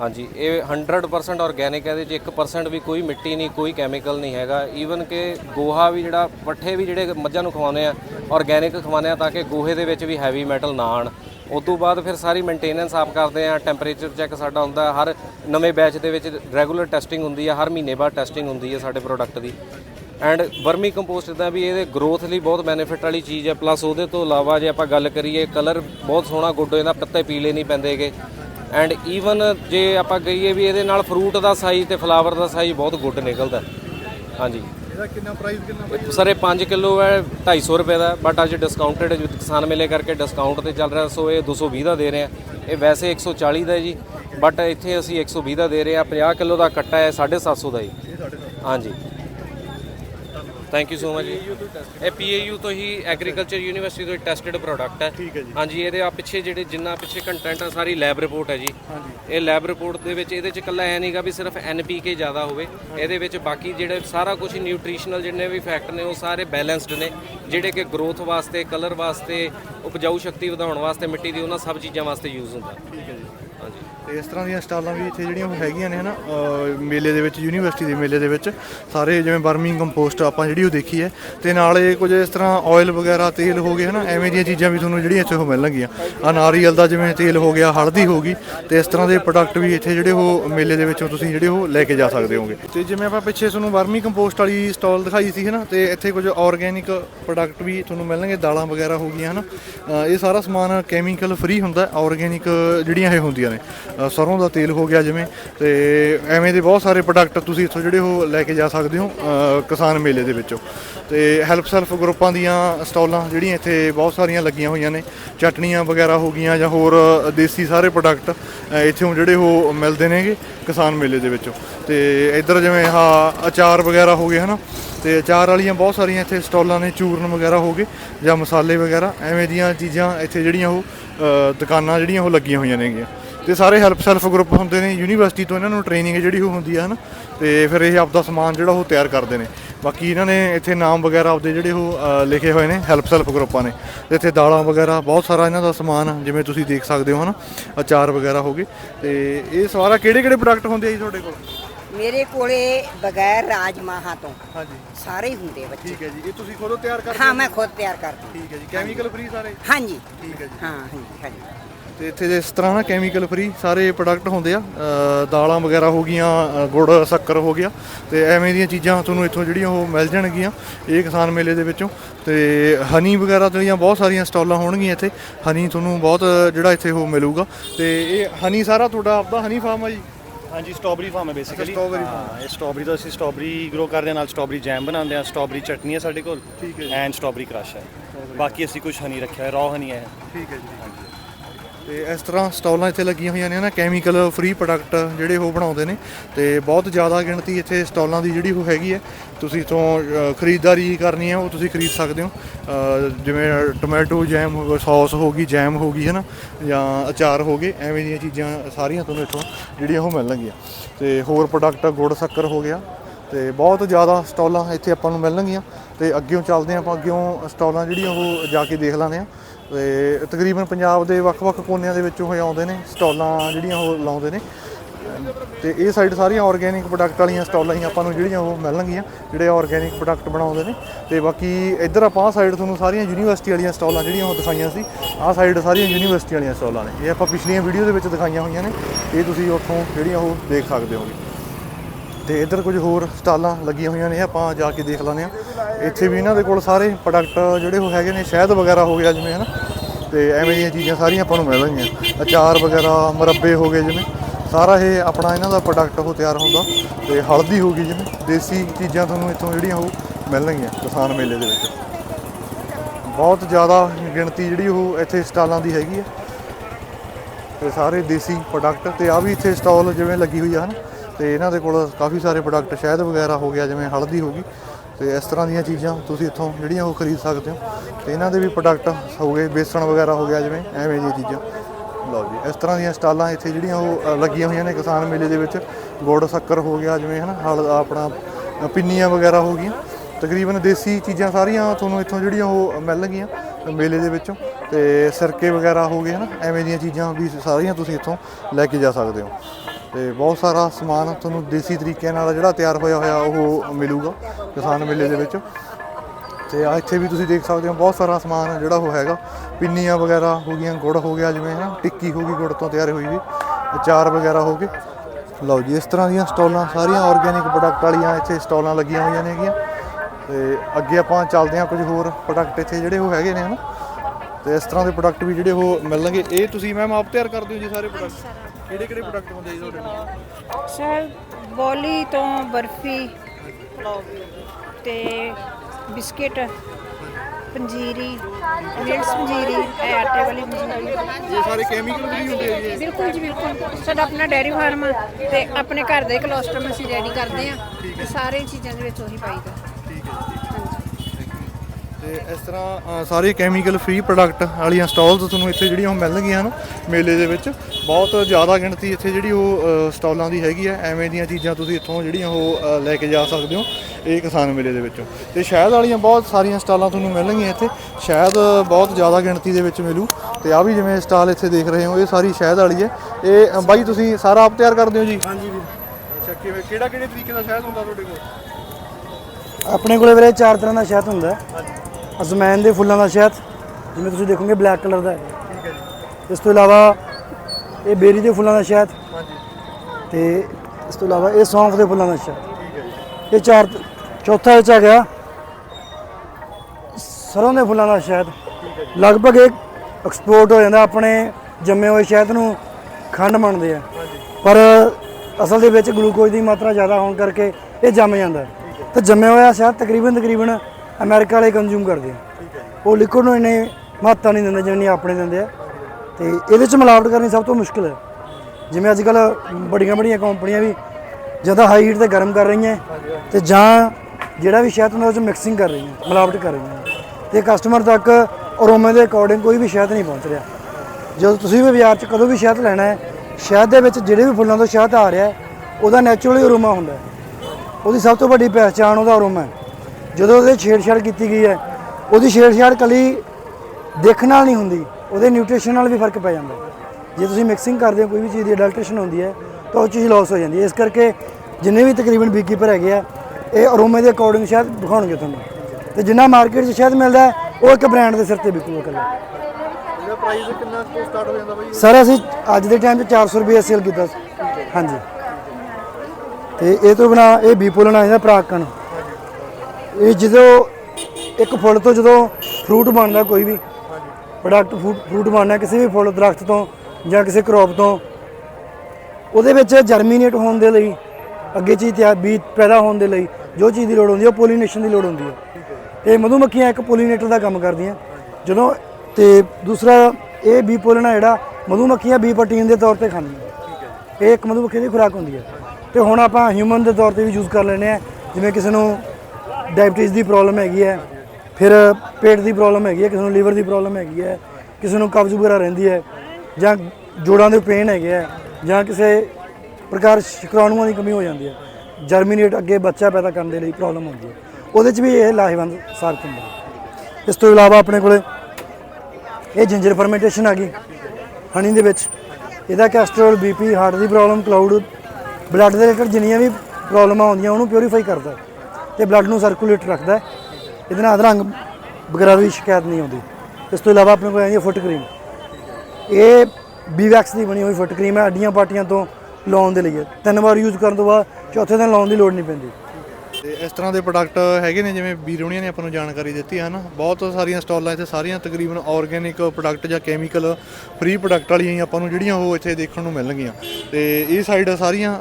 ਹਾਂਜੀ ਇਹ 100% ਆਰਗੇਨਿਕ ਹੈ ਇਹਦੇ ਚ 1% ਵੀ ਕੋਈ ਮਿੱਟੀ ਨਹੀਂ ਕੋਈ ਕੈਮੀਕਲ ਨਹੀਂ ਹੈਗਾ। ਈਵਨ ਕਿ ਗੋਹਾ ਵੀ ਜਿਹੜਾ ਪੱਠੇ ਵੀ ਜਿਹੜੇ ਮੱਝਾਂ ਨੂੰ ਖਵਾਉਂਦੇ ਆ ਆਰਗੇਨਿਕ ਖਵਾਉਂਦੇ ਆ ਤਾਂ ਕਿ ਗੋਹੇ ਦੇ ਵਿੱਚ ਵੀ ਹੈਵੀ ਮੈਟਲ ਨਾ ਆਣ। ਉਸ ਤੋਂ ਬਾਅਦ ਫਿਰ ਸਾਰੀ ਮੇਨਟੇਨੈਂਸ ਆਪ ਕਰਦੇ ਆ ਟੈਂਪਰੇਚਰ ਚੈੱਕ ਸਾਡਾ ਹੁੰਦਾ ਹਰ ਨਵੇਂ ਬੈਚ ਦੇ ਵਿੱਚ ਰੈਗੂਲਰ ਟੈਸਟਿੰਗ ਹੁੰਦੀ ਆ ਹਰ ਮਹੀਨੇ ਬਾਅਦ ਟੈਸਟਿੰਗ ਹੁੰਦੀ ਹੈ ਸਾਡੇ ਪ੍ਰੋਡਕਟ ਦੀ। ਐਂਡ ਵਰਮੀ ਕੰਪੋਸਟ ਇਦਾਂ ਵੀ ਇਹਦੇ ਗਰੋਥ ਲਈ ਬਹੁਤ ਬੈਨੀਫਿਟ ਵਾਲੀ ਚੀਜ਼ ਹੈ ਪਲੱਸ ਉਹਦੇ ਤੋਂ ਇਲਾਵਾ ਜੇ ਆਪਾਂ ਗੱਲ ਕਰੀਏ ਕਲਰ ਬਹੁਤ ਸੋਹਣਾ ਗੁੱਡ ਹੋ ਜਾਂਦਾ, ਪੱਤੇ ਪੀਲੇ ਨਹੀਂ ਪੈਂਦੇਗੇ ਐਂਡ ਈਵਨ ਜੇ ਆਪਾਂ ਕਹੀਏ ਵੀ ਇਹਦੇ ਨਾਲ ਫਰੂਟ ਦਾ ਸਾਈਜ਼ ਤੇ ਫਲਾਵਰ ਦਾ ਸਾਈਜ਼ ਬਹੁਤ ਗੁੱਡ ਨਿਕਲਦਾ। ਹਾਂਜੀ। ਇਹਦਾ ਕਿੰਨਾ ਪ੍ਰਾਈਸ ਕਿੰਨਾ ਸਰ ਇਹ 5 ਕਿਲੋ ਹੈ 250 ਰੁਪਏ ਦਾ ਬਟ ਅੱਜ ਡਿਸਕਾਊਂਟਡ ਕਿਸਾਨ ਮੇਲੇ ਕਰਕੇ ਡਿਸਕਾਊਂਟ ਤੇ ਚੱਲ ਰਿਹਾ ਸੋ ਇਹ 220 ਦਾ ਦੇ ਰਹੇ ਆ। ਇਹ ਵੈਸੇ 140 ਦਾ ਹੈ ਜੀ ਬਟ ਇੱਥੇ ਅਸੀਂ 120 ਦਾ ਦੇ ਰਹੇ ਆ 50 ਕਿਲੋ ਦਾ ਕੱਟਾ ਹੈ 750 ਦਾ ਜੀ। ਹਾਂਜੀ। ਥੈਂਕ ਯੂ ਸੋ ਮਚ ਜੀ। ਇਹ ਪੀਏਯੂ ਤੋਂ ਹੀ ਐਗਰੀਕਲਚਰ ਯੂਨੀਵਰਸਿਟੀ ਤੋਂ ਟੈਸਟਡ ਪ੍ਰੋਡਕਟ ਹੈ। ਠੀਕ ਹੈ ਜੀ। ਹਾਂਜੀ ਇਹਦੇ ਆ ਪਿੱਛੇ ਜਿਹੜੇ ਜਿੰਨਾ ਪਿੱਛੇ ਕੰਟੈਂਟ ਆ ਸਾਰੀ ਲੈਬ ਰਿਪੋਰਟ ਹੈ ਜੀ। ਇਹ ਲੈਬ ਰਿਪੋਰਟ ਦੇ ਵਿੱਚ ਇਹਦੇ ਚ ਇਕੱਲਾ ਐ ਨਹੀਂਗਾ ਵੀ ਸਿਰਫ ਐਨਪੀਕੇ ਜ਼ਿਆਦਾ ਹੋਵੇ। ਇਹਦੇ ਵਿੱਚ ਬਾਕੀ ਜਿਹੜੇ ਸਾਰਾ ਕੁਝ ਨਿਊਟ੍ਰੀਸ਼ਨਲ ਜਿੰਨੇ ਵੀ ਫੈਕਟ ਨੇ ਉਹ ਸਾਰੇ ਬੈਲੈਂਸਡ ਨੇ। ਜਿਹੜੇ ਕਿ ਗਰੋਥ ਵਾਸਤੇ ਕਲਰ ਵਾਸਤੇ ਉਪਜਾਊ ਸ਼ਕਤੀ ਵਧਾਉਣ ਵਾਸਤੇ ਮਿੱਟੀ ਦੀ ਉਹਨਾਂ ਸਭ ਚੀਜ਼ਾਂ ਵਾਸਤੇ ਯੂਜ਼ ਹੁੰਦਾ। ਠੀਕ ਹੈ ਜੀ। ਤੇ ਇਸ ਤਰ੍ਹਾਂ ਦੀਆਂ ਸਟਾਲਾਂ ਵੀ ਇੱਥੇ ਜਿਹੜੀਆਂ ਉਹ ਹੈਗੀਆਂ ਨੇ ਹਨਾ, ਅਹ, ਮੇਲੇ ਦੇ ਵਿੱਚ, ਯੂਨੀਵਰਸਿਟੀ ਦੇ ਮੇਲੇ ਦੇ ਵਿੱਚ। ਸਾਰੇ ਜਿਵੇਂ ਬਰਮਿੰਗ ਕੰਪੋਸਟ ਆਪਾਂ ਜਿਹੜੀ ਉਹ ਦੇਖੀ ਹੈ। ਤੇ ਨਾਲ ਇਹ ਕੁਝ ਇਸ ਤਰ੍ਹਾਂ ਆਇਲ ਵਗੈਰਾ, ਤੇਲ ਹੋ ਗਏ ਹਨਾ, ਐਵੇਂ ਦੀਆਂ ਚੀਜ਼ਾਂ ਵੀ ਤੁਹਾਨੂੰ ਜਿਹੜੀਆਂ ਇੱਥੇ ਉਹ ਮਿਲਣਗੀਆਂ ਆ ਨਾਰੀਅਲ ਦਾ ਜਿਵੇਂ ਤੇਲ ਹੋ ਗਿਆ, ਹਲਦੀ ਹੋ ਗਈ, ਤੇ ਇਸ ਤਰ੍ਹਾਂ ਦੇ ਪ੍ਰੋਡਕਟ ਵੀ ਇੱਥੇ ਜਿਹੜੇ ਉਹ ਮੇਲੇ ਦੇ ਵਿੱਚੋਂ ਤੁਸੀਂ ਜਿਹੜੇ ਉਹ ਲੈ ਕੇ ਜਾ ਸਕਦੇ ਹੋਗੇ। ਤੇ ਜਿਵੇਂ ਆਪਾਂ ਪਿੱਛੇ ਤੁਹਾਨੂੰ ਵਰਮੀ ਕੰਪੋਸਟ ਵਾਲੀ ਸਟਾਲ ਦਿਖਾਈ ਸੀ ਹਨਾ, ਤੇ ਇੱਥੇ ਕੁਝ ਆਰਗੇਨਿਕ ਪ੍ਰੋਡਕਟ ਵੀ ਤੁਹਾਨੂੰ ਮਿਲਣਗੇ ਦਾਲਾਂ ਵਗੈਰਾ ਹੋ ਗਈਆਂ ਹਨਾ। ਅਹ, ਇਹ ਸਾਰਾ ਸਮਾਨ ਕੈਮੀਕਲ ਫ੍ਰੀ ਹੁੰਦਾ ਆਰਗੇਨਿਕ ਜਿਹੜੀਆਂ ਇਹ ਹੁੰਦੀਆਂ ਨੇ। ਅਹ ਸਰੋਂ ਦਾ ਤੇਲ ਹੋ ਗਿਆ ਜਿਵੇਂ ਤੇ ਐਵੇਂ ਦੇ ਬਹੁਤ ਸਾਰੇ ਪ੍ਰੋਡਕਟ ਤੁਸੀਂ ਇੱਥੋਂ ਜਿਹੜੇ ਉਹ ਲੈ ਕੇ ਜਾ ਸਕਦੇ ਹੋ ਕਿਸਾਨ ਮੇਲੇ ਦੇ ਵਿੱਚੋਂ। ਤੇ ਹੈਲਪ ਸੈਲਫ ਗਰੁੱਪਾਂ ਦੀਆਂ ਸਟਾਲਾਂ ਜਿਹੜੀਆਂ ਇੱਥੇ ਬਹੁਤ ਸਾਰੀਆਂ ਲੱਗੀਆਂ ਹੋਈਆਂ ਨੇ। ਚਟਣੀਆਂ ਵਗੈਰਾ ਹੋ ਗਈਆਂ ਜਾਂ ਹੋਰ ਦੇਸੀ ਸਾਰੇ ਪ੍ਰੋਡਕਟ ਇੱਥੋਂ ਜਿਹੜੇ ਉਹ ਮਿਲਦੇ ਨੇਗੇ ਕਿਸਾਨ ਮੇਲੇ ਦੇ ਵਿੱਚੋਂ। ਤੇ ਇੱਧਰ ਜਿਵੇਂ ਆਹ ਅਚਾਰ ਵਗੈਰਾ ਹੋ ਗਏ, ਹਨਾ? ਤੇ ਅਚਾਰ ਵਾਲੀਆਂ ਬਹੁਤ ਸਾਰੀਆਂ ਇੱਥੇ ਸਟਾਲਾਂ ਨੇ, ਚੂਰਨ ਵਗੈਰਾ ਹੋ ਗਏ ਜਾਂ ਮਸਾਲੇ ਵਗੈਰਾ। ਐਵੇਂ ਦੀਆਂ ਚੀਜ਼ਾਂ ਇੱਥੇ ਜਿਹੜੀਆਂ ਉਹ ਦੁਕਾਨਾਂ ਜਿਹੜੀਆਂ ਉਹ ਲੱਗੀਆਂ ਹੋਈਆਂ ਨੇਗੀਆਂ। ਤੇ ਸਾਰੇ ਹੈਲਪ ਸੈਲਫ ਗਰੁੱਪ ਹੁੰਦੇ ਨੇ ਯੂਨੀਵਰਸਿਟੀ ਤੋਂ ਇਹਨਾਂ ਨੂੰ ਟ੍ਰੇਨਿੰਗ ਜਿਹੜੀ ਉਹ ਹੁੰਦੀ ਹੈ ਹਨਾ? ਤੇ ਫਿਰ ਇਹ ਆਪਦਾ ਸਮਾਨ ਜਿਹੜਾ ਉਹ ਤਿਆਰ ਕਰਦੇ ਨੇ। ਬਾਕੀ ਇਹਨਾਂ ਨੇ ਇੱਥੇ ਨਾਮ ਵਗੈਰਾ ਆਪਦੇ ਜਿਹੜੇ ਉਹ ਲਿਖੇ ਹੋਏ ਨੇ ਹੈਲਪ ਸੈਲਫ ਗਰੁੱਪਾਂ ਨੇ। ਇੱਥੇ ਦਾਲਾਂ ਵਗੈਰਾ ਬਹੁਤ ਸਾਰਾ ਇਹਨਾਂ ਦਾ ਸਮਾਨ ਜਿਵੇਂ ਤੁਸੀਂ ਦੇਖ ਸਕਦੇ ਹੋ ਹਨਾ? ਅਚਾਰ ਵਗੈਰਾ ਹੋ ਗਏ। ਤੇ ਇਹ ਸਾਰਾ ਕਿਹੜੇ ਕਿਹੜੇ ਪ੍ਰੋਡਕਟ ਹੁੰਦੇ ਆ ਜੀ ਤੁਹਾਡੇ ਕੋਲ? ਮੇਰੇ ਕੋਲੇ ਬਗੈਰ ਰਾਜਮਾਹਾਂ ਤੋਂ ਹਾਂਜੀ। ਸਾਰੇ ਹੀ ਹੁੰਦੇ ਬੱਚੇ। ਠੀਕ ਹੈ ਜੀ। ਇਹ ਤੁਸੀਂ ਖੁਦ ਤਿਆਰ ਕਰਦੇ ਹਾਂ ਹੋ? ਮੈਂ ਖੁਦ ਤਿਆਰ ਕਰਦੀ ਠੀਕ ਹੈ ਜੀ। ਕੈਮੀਕਲ ਫ੍ਰੀ ਸਾਰੇ? ਹਾਂਜੀ। ਠੀਕ ਹੈ ਜੀ। ਹਾਂ ਹਾਂਜੀ ਹਾਂਜੀ। ਤੇ ਇੱਥੇ ਇਸ ਤਰ੍ਹਾਂ ਨਾ ਕੈਮੀਕਲ ਫ੍ਰੀ ਸਾਰੇ ਪ੍ਰੋਡਕਟ ਹੁੰਦੇ ਆ ਅ, ਦਾਲਾਂ ਵਗੈਰਾ ਹੋ ਗਈਆਂ ਅ, ਗੁੜ ਸ਼ੱਕਰ ਹੋ ਗਿਆ ਤੇ ਐਵੇਂ ਦੀਆਂ ਚੀਜ਼ਾਂ ਤੁਹਾਨੂੰ ਇੱਥੋਂ ਜਿਹੜੀਆਂ ਉਹ ਮਿਲ ਜਾਣਗੀਆਂ ਇਹ ਕਿਸਾਨ ਮੇਲੇ ਦੇ ਵਿੱਚੋਂ। ਤੇ ਹਨੀ ਵਗੈਰਾ ਦੀਆਂ ਬਹੁਤ ਸਾਰੀਆਂ ਸਟਾਲਾਂ ਹੋਣਗੀਆਂ ਇੱਥੇ ਹਨੀ ਤੁਹਾਨੂੰ ਬਹੁਤ ਜਿਹੜਾ ਇੱਥੇ ਉਹ ਮਿਲੂਗਾ। ਤੇ ਇਹ ਹਨੀ ਸਾਰਾ ਤੁਹਾਡਾ ਆਪਦਾ ਹਨੀ ਫਾਰਮ ਆ ਜੀ? ਹਾਂਜੀ ਸਟ੍ਰਾਬੇਰੀ ਫਾਰਮ ਹੈ ਬੇਸਿਕਲੀ strawberry ਹਾਂ ਇਹ ਸਟ੍ਰਾਬੇਰੀ ਦਾ ਅਸੀਂ ਸਟ੍ਰਾਬੇਰੀ ਗਰੋ ਕਰਦੇ ਹਾਂ ਨਾਲ ਸਟ੍ਰਾਬੇਰੀ ਜੈਮ ਬਣਾਉਂਦੇ ਹਾਂ ਸਟ੍ਰਾਬੇਰੀ ਚਟਨੀ ਹੈ ਸਾਡੇ ਕੋਲ। ਠੀਕ ਹੈ ਜੀ। ਐਂਡ ਸਟ੍ਰਾਬੇਰੀ ਕ੍ਰਸ਼ ਹੈ ਬਾਕੀ ਅਸੀਂ ਕੁਝ ਹਨੀ ਰੱਖਿਆ ਹੈ ਰॉ ਹਨੀ ਹੈ ਠੀਕ ਹੈ ਜੀ। ਤੇ ਇਸ ਤਰ੍ਹਾਂ ਸਟਾਲਾਂ ਇੱਥੇ ਲੱਗੀਆਂ ਹੋਈਆਂ ਨੇ ਨਾ ਕੈਮੀਕਲ ਫ੍ਰੀ ਪ੍ਰੋਡਕਟ ਜਿਹੜੇ ਉਹ ਬਣਾਉਂਦੇ ਨੇ ਤੇ ਬਹੁਤ ਜ਼ਿਆਦਾ ਗਿਣਤੀ ਇੱਥੇ ਸਟਾਲਾਂ ਦੀ ਜਿਹੜੀ ਉਹ ਹੈਗੀ ਹੈ। ਤੁਸੀਂ ਤੋਂ ਖਰੀਦਦਾਰੀ ਕਰਨੀ ਹੈ, ਉਹ ਤੁਸੀਂ ਖਰੀਦ ਸਕਦੇ ਹੋ। ਜਿਵੇਂ ਟੋਮੈਟੋ ਜੈਮ ਹੋ ਗਿਆ ਸੌਸ ਹੋ ਗਈ ਜੈਮ ਹੋ ਗਈ, ਹੈ ਨਾ? ਜਾਂ ਅਚਾਰ ਹੋ ਗਏ, ਐਵੇਂ ਦੀਆਂ ਚੀਜ਼ਾਂ ਸਾਰੀਆਂ ਤੁਹਾਨੂੰ ਇੱਥੋਂ ਜਿਹੜੀਆਂ ਉਹ ਮਿਲਣਗੀਆਂ। ਤੇ ਹੋਰ ਪ੍ਰੋਡਕਟ ਗੁੜ ਸ਼ੱਕਰ ਹੋ ਗਿਆ ਤੇ ਬਹੁਤ ਜ਼ਿਆਦਾ ਸਟਾਲਾਂ ਇੱਥੇ ਆਪਾਂ ਨੂੰ ਮਿਲਣਗੀਆਂ ਤੇ ਅੱਗਿਓਂ ਚੱਲਦੇ ਹਾਂ ਆਪਾਂ, ਅੱਗਿਓਂ ਸਟਾਲਾਂ ਜਿਹੜੀਆਂ ਉਹ ਜਾ ਕੇ ਦੇਖ ਲਾਂਦੇ ਆ ਤੇ ਤਕਰੀਬਨ ਪੰਜਾਬ ਦੇ ਵੱਖ-ਵੱਖ ਕੋਨਿਆਂ ਦੇ ਵਿੱਚੋਂ ਇਹ ਆਉਂਦੇ ਨੇ, ਸਟਾਲਾਂ ਜਿਹੜੀਆਂ ਉਹ ਲਾਉਂਦੇ ਨੇ। ਤੇ ਇਹ ਸਾਈਡ ਸਾਰੀਆਂ ਆਰਗੇਨਿਕ ਪ੍ਰੋਡਕਟ ਵਾਲੀਆਂ ਸਟਾਲਾਂ ਹੀ ਆਪਾਂ ਨੂੰ ਜਿਹੜੀਆਂ ਉਹ ਮਿਲਣਗੀਆਂ, ਜਿਹੜੇ ਆਰਗੇਨਿਕ ਪ੍ਰੋਡਕਟ ਬਣਾਉਂਦੇ ਨੇ। ਤੇ ਬਾਕੀ ਇੱਧਰ ਆਪਾਂ ਸਾਈਡ ਤੁਹਾਨੂੰ ਸਾਰੀਆਂ ਯੂਨੀਵਰਸਿਟੀ ਵਾਲੀਆਂ ਸਟਾਲਾਂ ਜਿਹੜੀਆਂ ਉਹ ਦਿਖਾਈਆਂ ਸੀ, ਆਹ ਸਾਈਡ ਸਾਰੀਆਂ ਯੂਨੀਵਰਸਿਟੀ ਵਾਲੀਆਂ ਸਟਾਲਾਂ ਨੇ। ਇਹ ਆਪਾਂ ਪਿਛਲੀਆਂ ਵੀਡੀਓ ਦੇ ਵਿੱਚ ਦਿਖਾਈਆਂ ਹੋਈਆਂ ਨੇ, ਇਹ ਤੁਸੀਂ ਉੱਥੋਂ ਜਿਹੜੀਆਂ ਉਹ ਦੇਖ ਸਕਦੇ ਹੋਗੇ। ਤੇ ਇੱਧਰ ਕੁਝ ਹੋਰ ਸਟਾਲਾਂ ਲੱਗੀਆਂ ਹੋਈਆਂ ਨੇ, ਆਪਾਂ ਜਾ ਕੇ ਦੇਖ ਲੈਂਦੇ ਆ ਇੱਥੇ ਵੀ ਇਹਨਾਂ ਦੇ ਕੋਲ ਸਾਰੇ ਪ੍ਰੋਡਕਟ ਜਿਹੜੇ ਉਹ ਹੈਗੇ ਨੇ, ਸ਼ਹਿਦ ਵਗੈਰਾ ਹੋ ਗਿਆ ਜਿਵੇਂ, ਹਨਾ? ਤੇ ਐਵੇਂ ਦੀਆਂ ਚੀਜ਼ਾਂ ਸਾਰੀਆਂ ਆਪਾਂ ਨੂੰ ਮਿਲਣਗੀਆਂ ਅਚਾਰ ਵਗੈਰਾ, ਮੁਰੱਬੇ ਹੋ ਗਏ ਜਿਵੇਂ। ਸਾਰਾ ਇਹ ਆਪਣਾ ਇਹਨਾਂ ਦਾ ਪ੍ਰੋਡਕਟ ਉਹ ਤਿਆਰ ਹੁੰਦਾ। ਤੇ ਹਲਦੀ ਹੋ ਗਈ ਜਿਵੇਂ। ਦੇਸੀ ਚੀਜ਼ਾਂ ਤੁਹਾਨੂੰ ਇੱਥੋਂ ਜਿਹੜੀਆਂ ਉਹ ਮਿਲਣਗੀਆਂ ਕਿਸਾਨ ਮੇਲੇ ਦੇ ਵਿੱਚ। ਬਹੁਤ ਜ਼ਿਆਦਾ ਗਿਣਤੀ ਜਿਹੜੀ ਉਹ ਇੱਥੇ ਸਟਾਲਾਂ ਦੀ ਹੈਗੀ ਹੈ। ਤੇ ਸਾਰੇ ਦੇਸੀ ਪ੍ਰੋਡਕਟ ਤੇ ਆ ਵੀ ਇੱਥੇ ਸਟਾਲ ਜਿਵੇਂ ਲੱਗੀ ਹੋਈ ਆ, ਹਨ? ਤੇ ਇਹਨਾਂ ਦੇ ਕੋਲ ਕਾਫੀ ਸਾਰੇ ਪ੍ਰੋਡਕਟ ਸ਼ਹਿਦ ਵਗੈਰਾ ਹੋ ਗਿਆ, ਜਿਵੇਂ ਹਲਦੀ ਹੋ ਗਈ, ਤੇ ਇਸ ਤਰ੍ਹਾਂ ਦੀਆਂ ਚੀਜ਼ਾਂ ਤੁਸੀਂ ਇੱਥੋਂ ਜਿਹੜੀਆਂ ਉਹ ਖਰੀਦ ਸਕਦੇ ਹੋ। ਤੇ ਇਹਨਾਂ ਦੇ ਵੀ ਪ੍ਰੋਡਕਟ ਹੋ ਗਏ, ਬੇਸਣ ਵਗੈਰਾ ਹੋ ਗਿਆ, ਜਿਵੇਂ ਐਵੇਂ ਦੀਆਂ ਚੀਜ਼ਾਂ। ਲਓ ਜੀ, ਇਸ ਤਰ੍ਹਾਂ ਦੀਆਂ ਸਟਾਲਾਂ ਇੱਥੇ ਜਿਹੜੀਆਂ ਉਹ ਲੱਗੀਆਂ ਹੋਈਆਂ ਨੇ ਕਿਸਾਨ ਮੇਲੇ ਦੇ ਵਿੱਚ। ਗੁੜ, ਸ਼ੱਕਰ ਹੋ ਗਿਆ, ਜਿਵੇਂ ਹਨਾ, ਹਲ, ਆਪਣਾ ਪਿੰਨੀਆਂ ਵਗੈਰਾ ਹੋ ਗਈਆਂ। ਤਕਰੀਬਨ ਦੇਸੀ ਚੀਜ਼ਾਂ ਸਾਰੀਆਂ ਤੁਹਾਨੂੰ ਇੱਥੋਂ ਜਿਹੜੀਆਂ ਉਹ ਮਿਲਣਗੀਆਂ ਮੇਲੇ ਦੇ ਵਿੱਚੋਂ। ਤੇ ਸਿਰਕੇ ਵਗੈਰਾ ਹੋ ਗਏ, ਹਨਾ, ਐਵੇਂ ਦੀਆਂ ਚੀਜ਼ਾਂ ਵੀ ਸਾਰੀਆਂ ਤੁਸੀਂ ਇੱਥੋਂ ਲੈ ਕੇ ਜਾ ਸਕਦੇ ਹੋ। ਤੇ ਬਹੁਤ ਸਾਰਾ ਸਮਾਨ ਤੁਹਾਨੂੰ ਦੇਸੀ ਤਰੀਕੇ ਨਾਲ ਜਿਹੜਾ ਤਿਆਰ ਹੋਇਆ ਹੋਇਆ ਉਹ ਮਿਲੂਗਾ, ਕਿਸਾਨ ਮੇਲੇ ਦੇ ਵਿੱਚ। ਤੇ ਆ ਇੱਥੇ ਵੀ ਤੁਸੀਂ ਦੇਖ ਸਕਦੇ ਹੋ ਬਹੁਤ ਸਾਰਾ ਸਮਾਨ ਜਿਹੜਾ ਉਹ ਹੈਗਾ। ਪਿੰਨੀਆਂ ਵਗੈਰਾ ਹੋ ਗਈਆਂ, ਗੁੜ ਹੋ ਗਿਆ ਜਿਵੇਂ, ਹਨਾ? ਟਿੱਕੀ ਹੋ ਗਈ ਗੁੜ ਤੋਂ ਤਿਆਰ ਹੋਈ ਵੀ। ਅਚਾਰ ਵਗੈਰਾ ਹੋ ਗਏ। ਲਓ ਜੀ, ਇਸ ਤਰ੍ਹਾਂ ਦੀਆਂ ਸਟਾਲਾਂ, ਸਾਰੀਆਂ ਆਰਗੇਨਿਕ ਪ੍ਰੋਡਕਟ ਵਾਲੀਆਂ ਇੱਥੇ ਸਟਾਲਾਂ ਲੱਗੀਆਂ ਹੋਈਆਂ ਨੇਗੀਆਂ ਤੇ ਅੱਗੇ ਆਪਾਂ ਚੱਲਦੇ ਹਾਂ ਕੁਝ ਹੋਰ ਪ੍ਰੋਡਕਟ ਇੱਥੇ ਜਿਹੜੇ ਉਹ ਹੈਗੇ ਨੇ, ਹਨਾ? ਤੇ ਇਸ ਤਰ੍ਹਾਂ ਦੇ ਪ੍ਰੋਡਕਟ ਵੀ ਜਿਹੜੇ ਉਹ ਮਿਲਣਗੇ। ਇਹ ਤੁਸੀਂ ਮੈਮ ਆਪ ਤਿਆਰ ਕਰਦੇ ਹੋ ਜੀ ਸਾਰੇ ਪ੍ਰੋਡਕਟ ਕਿਹੜੇ ਕਿਹੜੇ ਪ੍ਰੋਡਕਟ ਹੁੰਦੇ ਜੀ ਤੁਹਾਡੇ ਕੋਲ? ਸਰ ਬੋਲੀ ਤੋਂ ਬਰਫੀ ਤੇ ਬਿਸਕਿਟ ਪੰਜੀਰੀ ਮਿਕਸ ਪੰਜੀਰੀ ਇਹ ਆਟੇ ਵਾਲੀ ਪੰਜੀਰੀ। ਇਹ ਸਾਰੇ ਕੈਮੀਕਲ ਫ੍ਰੀ ਹੁੰਦੇ ਆ ਜੀ? ਬਿਲਕੁਲ ਜੀ ਬਿਲਕੁਲ। ਸਾਡਾ ਆਪਣਾ ਡੈਰੀ ਫਾਰਮ ਆ ਤੇ ਆਪਣੇ ਘਰ ਦੇ ਕਲੋਸਟਰਮ ਅਸੀਂ ਰੈਡੀ ਕਰਦੇ ਆ। ਸਾਰੇ ਚੀਜ਼ਾਂ ਦੇ ਵਿੱਚ ਉਹੀ ਪਾਈਦਾ। ਤੇ ਇਸ ਤਰ੍ਹਾਂ ਸਾਰੇ ਕੈਮੀਕਲ ਫ੍ਰੀ ਪ੍ਰੋਡਕਟ ਵਾਲੀਆਂ ਸਟਾਲਸ ਤੁਹਾਨੂੰ ਇੱਥੇ ਜਿਹੜੀਆਂ ਉਹ ਮਿਲਣਗੀਆਂ ਹਨ ਮੇਲੇ ਦੇ ਵਿੱਚ। ਬਹੁਤ ਜ਼ਿਆਦਾ ਗਿਣਤੀ ਇੱਥੇ ਜਿਹੜੀ ਉਹ ਸਟਾਲਾਂ ਦੀ ਹੈਗੀ ਆ ਐਵੇਂ ਦੀਆਂ ਚੀਜ਼ਾਂ ਤੁਸੀਂ ਇੱਥੋਂ ਜਿਹੜੀਆਂ ਉਹ ਲੈ ਕੇ ਜਾ ਸਕਦੇ ਹੋ ਇਹ ਕਿਸਾਨ ਮੇਲੇ ਦੇ ਵਿੱਚੋਂ। ਤੇ ਸ਼ਹਿਦ ਵਾਲੀਆਂ ਬਹੁਤ ਸਾਰੀਆਂ ਸਟਾਲਾਂ ਤੁਹਾਨੂੰ ਮਿਲਣਗੀਆਂ ਇੱਥੇ। ਸ਼ਹਿਦ ਬਹੁਤ ਜ਼ਿਆਦਾ ਗਿਣਤੀ ਦੇ ਵਿੱਚ ਮਿਲੂ। ਤੇ ਆ ਵੀ ਜਿਵੇਂ ਸਟਾਲ ਇੱਥੇ ਦੇਖ ਰਹੇ ਹੋ ਇਹ ਸਾਰੀ ਸ਼ਹਿਦ ਵਾਲੀ ਹੈ। ਇਹ ਬਾਈ ਤੁਸੀਂ ਸਾਰਾ ਆਪ ਤਿਆਰ ਕਰਦੇ ਹੋ ਜੀ? ਹਾਂਜੀ ਵੀ ਅੱਛਾ ਕਿਵੇਂ ਕਿਹੜਾ ਕਿਹੜੇ ਤਰੀਕੇ ਦਾ ਸ਼ਹਿਦ ਹੁੰਦਾ ਤੁਹਾਡੇ ਕੋਲ? ਆਪਣੇ ਕੋਲੇ ਵੀਰੇ ਚਾਰ ਤਰ੍ਹਾਂ ਦਾ ਸ਼ਹਿਦ ਹੁੰਦਾ। ਹੈ ਅਜ਼ਮੈਨ ਦੇ ਫੁੱਲਾਂ ਦਾ ਸ਼ਹਿਦ, ਜਿਵੇਂ ਤੁਸੀਂ ਦੇਖੋਗੇ ਬਲੈਕ ਕਲਰ ਦਾ ਹੈ। ਠੀਕ ਹੈ ਜੀ ਇਸ ਤੋਂ ਇਲਾਵਾ ਇਹ ਬੇਰੀ ਦੇ ਫੁੱਲਾਂ ਦਾ ਸ਼ਹਿਦ ਹਾਂਜੀ ਤੇ ਇਸ ਤੋਂ ਇਲਾਵਾ ਇਹ ਸੌਂਫ ਦੇ ਫੁੱਲਾਂ ਦਾ ਸ਼ਹਿਦ। ਠੀਕ ਹੈ ਜੀ ਇਹ ਚਾਰ, ਚੌਥਾ ਵਿੱਚ 'ਚ ਆ ਗਿਆ। ਸਰੋਂ ਦੇ ਫੁੱਲਾਂ ਦਾ ਸ਼ਹਿਦ। ਲਗਭਗ ਇਹ ਐਕਸਪੋਰਟ ਹੋ ਜਾਂਦਾ, ਆਪਣੇ ਜੰਮੇ ਹੋਏ ਸ਼ਹਿਦ ਨੂੰ ਖੰਡ ਮੰਨਦੇ ਆ। ਪਰ ਅਸਲ ਦੇ ਵਿੱਚ ਗਲੂਕੋਜ਼ ਦੀ ਮਾਤਰਾ ਜ਼ਿਆਦਾ ਹੋਣ ਕਰਕੇ ਇਹ ਜੰਮ ਜਾਂਦਾ। ਹੈ। ਤੇ ਜੰਮਿਆ ਹੋਇਆ ਸ਼ਹਿਦ ਤਕਰੀਬਨ ਤਕਰੀਬਨ ਅਮਰੀਕਾ ਵਾਲੇ ਕੰਜ਼ੂਮ ਕਰਦੇ ਆ। ਉਹ ਲਿਕੁਇਡ ਨੂੰ ਇਹਨੇ ਮਹੱਤਤਾ ਨਹੀਂ ਦਿੰਦੇ ਜਿੰਨੀ ਆਪਣੇ ਦਿੰਦੇ ਆ। ਤੇ ਇਹਦੇ ਚ ਮਿਲਾਵਟ ਕਰਨੀ ਸਭ ਤੋਂ ਮੁਸ਼ਕਲ ਹੈ। ਜਿਵੇਂ ਅੱਜ ਕੱਲ ਬੜੀਆਂ ਬੜੀਆਂ ਕੰਪਨੀਆਂ ਵੀ ਜ਼ਿਆਦਾ ਹਾਈ ਹੀਟ ਤੇ ਗਰਮ ਕਰ ਰਹੀਆਂ ਤੇ ਜਾਂ ਜਿਹੜਾ ਵੀ ਸ਼ਹਿਦ ਹੁੰਦਾ ਉਹ ਚ ਮਿਕਸਿੰਗ ਕਰ ਰਹੀਆਂ ਮਿਲਾਵਟ ਕਰ ਰਹੀਆਂ। ਤੇ ਕਸਟਮਰ ਤੱਕ ਅਰੋਮੇ ਦੇ ਅਕੋਰਡਿੰਗ ਕੋਈ ਵੀ ਸ਼ਹਿਦ ਨਹੀਂ ਪਹੁੰਚ ਰਿਹਾ। ਜਦੋਂ ਤੁਸੀਂ ਵੀ ਬਾਜ਼ਾਰ 'ਚ ਕਦੋਂ ਵੀ ਸ਼ਹਿਦ ਲੈਣਾ ਹੈ ਸ਼ਹਿਦ ਦੇ ਵਿੱਚ ਜਿਹੜੇ ਵੀ ਫੁੱਲਾਂ ਤੋਂ ਸ਼ਹਿਦ ਆ ਰਿਹਾ ਉਹਦਾ ਨੈਚੁਰਲੀ ਅਰੋਮਾ ਹੁੰਦਾ ਉਹਦੀ ਸਭ ਤੋਂ ਵੱਡੀ ਪਹਿਚਾਣ ਉਹਦਾ ਅਰੋਮਾ ਹੈ। ਜਦੋਂ ਉਹਦੇ ਛੇੜਛਾੜ ਕੀਤੀ ਗਈ ਹੈ ਉਹਦੀ ਛੇੜਛਾੜ ਕਲੀ ਦੇਖਣ ਨਾਲ ਨਹੀਂ ਹੁੰਦੀ ਉਹਦੇ ਨਿਊਟ੍ਰੀਸ਼ਨ ਨਾਲ ਵੀ ਫ਼ਰਕ ਪੈ ਜਾਂਦਾ। ਜੇ ਤੁਸੀਂ ਮਿਕਸਿੰਗ ਕਰਦੇ ਹੋ ਕੋਈ ਵੀ ਚੀਜ਼ ਦੀ ਅਡਲਟ੍ਰੇਸ਼ਨ ਹੁੰਦੀ ਹੈ ਤਾਂ ਉਹ ਚੀਜ਼ ਲਾਸ ਹੋ ਜਾਂਦੀ ਹੈ। ਇਸ ਕਰਕੇ ਜਿੰਨੇ ਵੀ ਤਕਰੀਬਨ ਬੀਕੀਪਰ ਹੈਗੇ ਆ ਇਹ ਅਰੋਮੇ ਦੇ ਅਕੋਰਡਿੰਗ ਸ਼ਾਇਦ ਦਿਖਾਉਣਗੇ ਤੁਹਾਨੂੰ। ਤੇ ਜਿੰਨਾ ਮਾਰਕੀਟ 'ਚ ਸ਼ਾਇਦ ਮਿਲਦਾ ਉਹ ਇੱਕ ਬ੍ਰਾਂਡ ਦੇ ਸਿਰ ਤੇ ਵਿਕੂਗਾ ਇਕੱਲਾ ਇਹਦਾ ਪ੍ਰਾਈਸ ਕਿੰਨਾ ਤੋਂ ਸਟਾਰਟ ਹੋ ਜਾਂਦਾ ਬਾਈ? ਸਰ ਅਸੀਂ ਅੱਜ ਦੇ ਟਾਈਮ 'ਚ 400 ਰੁਪਏ ਸੇਲ ਕੀਤਾ ਸੀ। ਹਾਂਜੀ। ਤੇ ਇਹ ਤੋਂ ਬਿਨਾ ਇਹ ਬੀਪੋਲਨ ਆ ਜਾਂਦਾ ਪ੍ਰਾਕਣ ਇਹ ਜਦੋਂ ਇੱਕ ਫੁੱਲ ਤੋਂ ਜਦੋਂ ਫਰੂਟ ਬਣਦਾ ਕੋਈ ਵੀ ਪ੍ਰੋਡਕਟ ਫਰੂਟ ਬਣਦਾ ਕਿਸੇ ਵੀ ਫੁੱਲ, ਦਰਖਤ ਤੋਂ ਜਾਂ ਕਿਸੇ ਕਰੋਪ ਤੋਂ, ਉਹਦੇ ਵਿੱਚ ਜਰਮੀਨੇਟ ਹੋਣ ਦੇ ਲਈ, ਅੱਗੇ ਚੀਜ਼ ਤਿਆਰ ਬੀਜ ਪੈਦਾ ਹੋਣ ਦੇ ਲਈ ਜੋ ਚੀਜ਼ ਦੀ ਲੋੜ ਹੁੰਦੀ ਹੈ ਉਹ ਪੋਲੀਨੇਸ਼ਨ ਦੀ ਲੋੜ ਹੁੰਦੀ ਹੈ ਇਹ ਮਧੂਮੱਖੀਆਂ ਇੱਕ ਪੋਲੀਨੇਟਰ ਦਾ ਕੰਮ ਕਰਦੀਆਂ। ਜਦੋਂ, ਤੇ ਦੂਸਰਾ ਇਹ ਬੀ ਪੋਲਣਾ ਜਿਹੜਾ, ਮਧੂਮੱਖੀਆਂ ਬੀ ਪ੍ਰੋਟੀਨ ਦੇ ਤੌਰ ਤੇ ਖਾਂਦੀਆਂ। ਇਹ ਇੱਕ ਮਧੂਮੱਖੀ ਦੀ ਖੁਰਾਕ ਹੁੰਦੀ ਹੈ ਤੇ ਹੁਣ ਆਪਾਂ ਹਿਊਮਨ ਦੇ ਤੌਰ ਤੇ ਵੀ ਯੂਜ਼ ਕਰ ਲੈਂਦੇ ਆ। ਜਿਵੇਂ ਕਿਸੇ ਨੂੰ ਡਾਇਬਟੀਜ਼ ਦੀ ਪ੍ਰੋਬਲਮ ਹੈਗੀ ਹੈ, ਫਿਰ ਪੇਟ ਦੀ ਪ੍ਰੋਬਲਮ ਹੈਗੀ ਹੈ, ਕਿਸੇ ਨੂੰ ਲੀਵਰ ਦੀ ਪ੍ਰੋਬਲਮ ਹੈਗੀ ਹੈ, ਕਿਸੇ ਨੂੰ ਕਬਜ਼ ਵਗੈਰਾ ਰਹਿੰਦੀ ਹੈ, ਜਾਂ ਜੋੜਾਂ ਦੇ ਪੇਨ ਹੈਗੇ ਹੈ, ਜਾਂ ਕਿਸੇ ਪ੍ਰਕਾਰ ਸ਼ੁਕਰਾਣੂਆਂ ਦੀ ਕਮੀ ਹੋ ਜਾਂਦੀ ਹੈ ਜਰਮੀਨੇਟ ਅੱਗੇ ਬੱਚਾ ਪੈਦਾ ਕਰਨ ਦੇ ਲਈ ਪ੍ਰੋਬਲਮ ਹੁੰਦੀ ਹੈ। ਉਹਦੇ 'ਚ ਵੀ ਇਹ ਲਾਹੇਵੰਦ ਸਾਬਤ ਹੁੰਦਾ ਇਸ ਤੋਂ ਇਲਾਵਾ ਆਪਣੇ ਕੋਲੇ ਇਹ ਜਿੰਜਰ ਫਰਮੈਂਟੇਸ਼ਨ ਆ ਗਈ ਹਨੀ ਦੇ ਵਿੱਚ। ਇਹਦਾ ਕੈਸਟਰੋਲ ਬੀਪੀ ਹਾਰਟ ਦੀ ਪ੍ਰੋਬਲਮ ਕਲਾਉਡ ਬਲੱਡ ਦੇ ਰਿਲੇਟਡ ਜਿੰਨੀਆਂ ਵੀ ਪ੍ਰੋਬਲਮਾਂ ਆਉਂਦੀਆਂ, ਉਹਨੂੰ ਪਿਉਰੀਫਾਈ ਕਰਦਾ ਤੇ ਬਲੱਡ ਨੂੰ ਸਰਕੂਲੇਟ ਰੱਖਦਾ ਹੈ। ਇਹਦੇ ਨਾਲ ਅਧਰੰਗ ਵਗੈਰਾ ਦੀ ਸ਼ਿਕਾਇਤ ਨਹੀਂ ਆਉਂਦੀ। ਇਸ ਤੋਂ ਇਲਾਵਾ ਆਪਣੇ ਕੋਲ ਆਉਂਦੀ ਹੈ ਫੁੱਟ ਕਰੀਮ ਇਹ ਬੀਵੈਕਸ ਦੀ ਬਣੀ ਹੋਈ ਫੁੱਟ ਕਰੀਮ ਹੈ। ਅੱਡੀਆਂ ਪਾਟੀਆਂ ਤੋਂ ਲਾਉਣ ਦੇ ਲਈ ਹੈ। ਤਿੰਨ ਵਾਰ ਯੂਜ਼ ਕਰਨ ਤੋਂ ਬਾਅਦ ਚੌਥੇ ਦਿਨ ਲਾਉਣ ਦੀ ਲੋੜ ਨਹੀਂ ਪੈਂਦੀ। ਤੇ ਇਸ ਤਰ੍ਹਾਂ ਦੇ ਪ੍ਰੋਡਕਟ ਹੈਗੇ ਨੇ ਜਿਵੇਂ ਵੀਰੋਣੀਆਂ ਨੇ ਆਪਾਂ ਨੂੰ ਜਾਣਕਾਰੀ ਦਿੱਤੀ ਹੈ ਨਾ ਬਹੁਤ ਸਾਰੀਆਂ ਸਟਾਲਾਂ ਇੱਥੇ ਸਾਰੀਆਂ ਤਕਰੀਬਨ ਆਰਗੇਨਿਕ ਪ੍ਰੋਡਕਟ ਜਾਂ ਕੈਮੀਕਲ ਫ੍ਰੀ ਪ੍ਰੋਡਕਟ ਵਾਲੀਆਂ ਹੀ ਆਪਾਂ ਨੂੰ ਜਿਹੜੀਆਂ ਉਹ ਇੱਥੇ ਦੇਖਣ ਨੂੰ ਮਿਲਣਗੀਆਂ। ਤੇ ਇਹ ਸਾਈਡ ਸਾਰੀਆਂ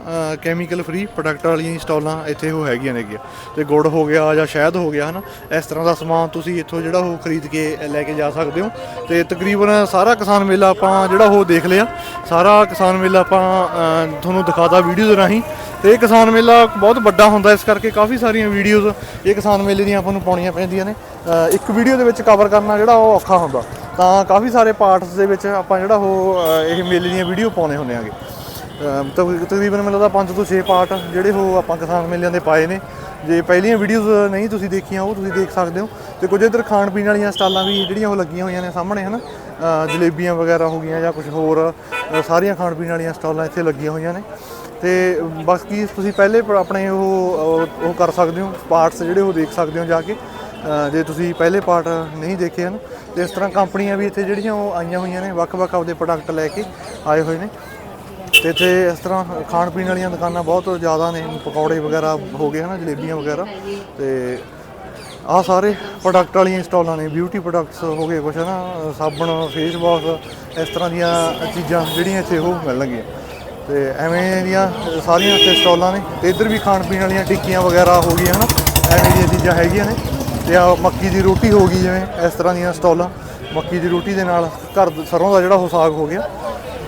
ਕੈਮੀਕਲ ਫ੍ਰੀ ਪ੍ਰੋਡਕਟ ਵਾਲੀਆਂ ਹੀ ਸਟਾਲਾਂ ਇੱਥੇ ਉਹ ਹੈਗੀਆਂ ਨੇਗੀਆਂ। ਤੇ ਗੁੜ ਹੋ ਗਿਆ ਜਾਂ ਸ਼ਹਿਦ ਹੋ ਗਿਆ ਹਨਾ? ਇਸ ਤਰ੍ਹਾਂ ਦਾ ਸਮਾਨ ਤੁਸੀਂ ਇੱਥੋਂ ਜਿਹੜਾ ਉਹ ਖਰੀਦ ਕੇ ਲੈ ਕੇ ਜਾ ਸਕਦੇ ਹੋ। ਤੇ ਤਕਰੀਬਨ ਸਾਰਾ ਕਿਸਾਨ ਮੇਲਾ ਆਪਾਂ ਜਿਹੜਾ ਉਹ ਦੇਖ ਲਿਆ। ਸਾਰਾ ਕਿਸਾਨ ਮੇਲਾ ਆਪਾਂ ਅ, ਤੁਹਾਨੂੰ ਦਿਖਾਤਾ ਵੀਡੀਓ ਦੇ ਰਾਹੀਂ। ਤੇ ਇਹ ਕਿਸਾਨ ਮੇਲਾ ਬਹੁਤ ਵੱਡਾ ਹੁੰਦਾ ਇਸ ਕਰਕੇ ਕਾਫੀ ਕਾਫੀ ਸਾਰੀਆਂ ਵੀਡੀਓਜ਼ ਇਹ ਕਿਸਾਨ ਮੇਲੇ ਦੀਆਂ ਆਪਾਂ ਨੂੰ ਪਾਉਣੀਆਂ ਪੈਂਦੀਆਂ ਨੇ। ਇੱਕ ਵੀਡੀਓ ਦੇ ਵਿੱਚ ਕਵਰ ਕਰਨਾ ਜਿਹੜਾ ਉਹ ਔਖਾ ਹੁੰਦਾ। ਤਾਂ ਕਾਫੀ ਸਾਰੇ ਪਾਰਟਸ ਦੇ ਵਿੱਚ ਆਪਾਂ ਜਿਹੜਾ ਉਹ ਇਹ ਮੇਲੇ ਦੀਆਂ ਵੀਡੀਓ ਪਾਉਣੇ ਹੁੰਦੇ ਆਗੇ। ਤਕ- ਤਕਰੀਬਨ ਮੈਨੂੰ ਲੱਗਦਾ 5 ਤੋਂ 6 ਪਾਰਟ ਜਿਹੜੇ ਉਹ ਆਪਾਂ ਕਿਸਾਨ ਮੇਲਿਆਂ ਦੇ ਪਾਏ ਨੇ। ਜੇ ਪਹਿਲੀਆਂ ਵੀਡੀਓਜ਼ ਨਹੀਂ ਤੁਸੀਂ ਦੇਖੀਆਂ ਉਹ ਤੁਸੀਂ ਦੇਖ ਸਕਦੇ ਹੋ। ਤੇ ਕੁਝ ਇੱਧਰ ਖਾਣ ਪੀਣ ਵਾਲੀਆਂ ਸਟਾਲਾਂ ਵੀ ਜਿਹੜੀਆਂ ਉਹ ਲੱਗੀਆਂ ਹੋਈਆਂ ਨੇ ਸਾਹਮਣੇ ਹਨਾ? ਅ, ਜਲੇਬੀਆਂ ਵਗੈਰਾ ਹੋ ਗਈਆਂ ਜਾਂ ਕੁਝ ਹੋਰ ਸਾਰੀਆਂ ਖਾਣ ਪੀਣ ਵਾਲੀਆਂ ਸਟਾਲਾਂ ਇੱਥੇ ਲੱਗੀਆਂ ਹੋਈਆਂ ਨੇ। ਤੇ ਬਾਕੀ ਤੁਸੀਂ ਪਹਿਲੇ ਆਪਣੇ ਉਹ, ਉਹ- ਕਰ ਸਕਦੇ ਹੋ ਪਾਰਟਸ ਜਿਹੜੇ ਉਹ ਦੇਖ ਸਕਦੇ ਹੋ ਜਾ ਕੇ। ਜੇ ਤੁਸੀਂ ਪਹਿਲੇ ਪਾਰਟ ਨਹੀਂ ਦੇਖੇ ਹਨ, ਤੇ ਇਸ ਤਰ੍ਹਾਂ ਕੰਪਨੀਆਂ ਵੀ ਇੱਥੇ ਜਿਹੜੀਆਂ ਉਹ ਆਈਆਂ ਹੋਈਆਂ ਨੇ, ਵੱਖ-ਵੱਖ ਆਪਦੇ ਪ੍ਰੋਡਕਟ ਲੈ ਕੇ ਆਏ ਹੋਏ ਨੇ। ਤੇ ਇੱਥੇ ਇਸ ਤਰ੍ਹਾਂ ਖਾਣ ਪੀਣ ਵਾਲੀਆਂ ਦੁਕਾਨਾਂ ਬਹੁਤ ਜ਼ਿਆਦਾ ਨੇ, ਪਕੌੜੇ ਵਗੈਰਾ ਹੋ ਗਏ ਹਨਾ, ਜਲੇਬੀਆਂ ਵਗੈਰਾ। ਤੇ ਆਹ ਸਾਰੇ ਪ੍ਰੋਡਕਟ ਵਾਲੀਆਂ ਸਟਾਲਾਂ ਨੇ ਬਿਊਟੀ ਪ੍ਰੋਡਕਟਸ ਹੋ ਗਏ ਕੁਛ ਹਨਾ, ਸਾਬਣ ਫੇਸ ਵਾਸ਼ ਇਸ ਤਰ੍ਹਾਂ ਦੀਆਂ ਚੀਜ਼ਾਂ ਜਿਹੜੀਆਂ ਇੱਥੇ ਉਹ ਮਿਲਣਗੀਆਂ। ਤੇ ਐਵੇਂ ਦੀਆਂ ਸਾਰੀਆਂ ਇੱਥੇ ਸਟਾਲਾਂ ਨੇ ਤੇ ਇੱਧਰ ਵੀ ਖਾਣ ਪੀਣ ਵਾਲੀਆਂ ਟਿੱਕੀਆਂ ਵਗੈਰਾ ਹੋ ਗਈਆਂ, ਹਨਾ? ਐਵੇਂ ਦੀਆਂ ਚੀਜ਼ਾਂ ਹੈਗੀਆਂ ਨੇ। ਤੇ ਆ ਮੱਕੀ ਦੀ ਰੋਟੀ ਹੋ ਗਈ ਜਿਵੇਂ, ਇਸ ਤਰ੍ਹਾਂ ਦੀਆਂ ਸਟਾਲਾਂ। ਮੱਕੀ ਦੀ ਰੋਟੀ ਦੇ ਨਾਲ ਘਰ ਦਾ ਸਰੋਂ ਦਾ ਜਿਹੜਾ ਉਹ ਸਾਗ ਹੋ ਗਿਆ।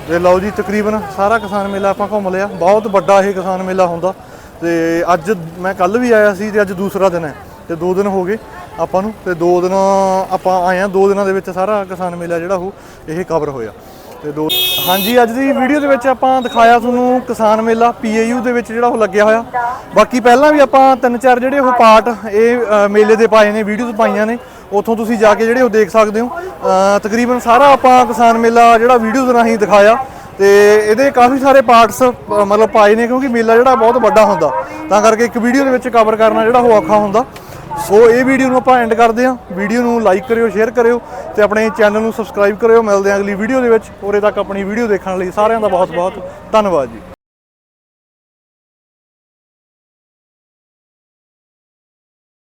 ਤੇ ਲਓ ਜੀ, ਤਕਰੀਬਨ ਸਾਰਾ ਕਿਸਾਨ ਮੇਲਾ ਆਪਾਂ ਘੁੰਮ ਲਿਆ। ਬਹੁਤ ਵੱਡਾ ਇਹ ਕਿਸਾਨ ਮੇਲਾ ਹੁੰਦਾ। ਤੇ ਅੱਜ ਮੈਂ ਕੱਲ ਵੀ ਆਇਆ ਸੀ ਤੇ ਅੱਜ ਦੂਸਰਾ ਦਿਨ ਹੈ। ਤੇ ਦੋ ਦਿਨ ਹੋ ਗਏ ਆਪਾਂ ਨੂੰ। ਤੇ ਦੋ ਦਿਨ ਆਪਾਂ ਆਏ ਆ ਦੋ ਦਿਨਾਂ ਦੇ ਵਿੱਚ ਸਾਰਾ ਕਿਸਾਨ ਮੇਲਾ ਜਿਹੜਾ ਉਹ ਇਹ ਕਵਰ ਹੋਇਆ। ਤੇ ਦੋ ਹਾਂਜੀ, ਅੱਜ ਦੀ ਵੀਡੀਓ ਦੇ ਵਿੱਚ ਆਪਾਂ ਦਿਖਾਇਆ ਤੁਹਾਨੂੰ ਕਿਸਾਨ ਮੇਲਾ ਪੀਏਯੂ ਦੇ ਵਿੱਚ ਜਿਹੜਾ ਉਹ ਲੱਗਿਆ ਹੋਇਆ। ਬਾਕੀ ਪਹਿਲਾਂ ਵੀ ਆਪਾਂ ਤਿੰਨ ਚਾਰ ਜਿਹੜੇ ਉਹ ਪਾਰਟ ਇਹ ਮੇਲੇ ਦੇ ਪਾਏ ਨੇ ਵੀਡੀਓਜ਼ ਪਾਈਆਂ ਨੇ, ਉੱਥੋਂ ਤੁਸੀਂ ਜਾ ਕੇ ਜਿਹੜੇ ਉਹ ਦੇਖ ਸਕਦੇ ਹੋ। ਤਕਰੀਬਨ ਸਾਰਾ ਆਪਾਂ ਕਿਸਾਨ ਮੇਲਾ ਜਿਹੜਾ ਵੀਡੀਓਜ਼ ਰਾਹੀਂ ਦਿਖਾਇਆ ਤੇ ਇਹਦੇ ਕਾਫੀ ਸਾਰੇ ਪਾਰਟਸ ਮਤਲਬ ਪਾਏ ਨੇ ਕਿਉਂਕਿ ਮੇਲਾ ਜਿਹੜਾ ਬਹੁਤ ਵੱਡਾ ਹੁੰਦਾ। ਤਾਂ ਕਰਕੇ ਇੱਕ ਵੀਡੀਓ ਦੇ ਵਿੱਚ ਕਵਰ ਕਰਨਾ ਜਿਹੜਾ ਉਹ ਔਖਾ ਹੁੰਦਾ। ਸੋ ਇਹ ਵੀਡੀਓ ਨੂੰ ਆਪਾਂ ਐਂਡ ਕਰਦੇ ਹਾਂ। ਵੀਡੀਓ ਨੂੰ ਲਾਈਕ ਕਰਿਓ ਸ਼ੇਅਰ ਕਰਿਓ ਤੇ ਆਪਣੇ ਚੈਨਲ ਨੂੰ ਸਬਸਕ੍ਰਾਈਬ ਕਰਿਓ। ਮਿਲਦੇ ਹਾਂ ਅਗਲੀ ਵੀਡੀਓ ਦੇ ਵਿੱਚ। ਉਰੇ ਤੱਕ ਆਪਣੀ ਵੀਡੀਓ ਦੇਖਣ ਲਈ ਸਾਰਿਆਂ ਦਾ ਬਹੁਤ ਬਹੁਤ ਧੰਨਵਾਦ ਜੀ।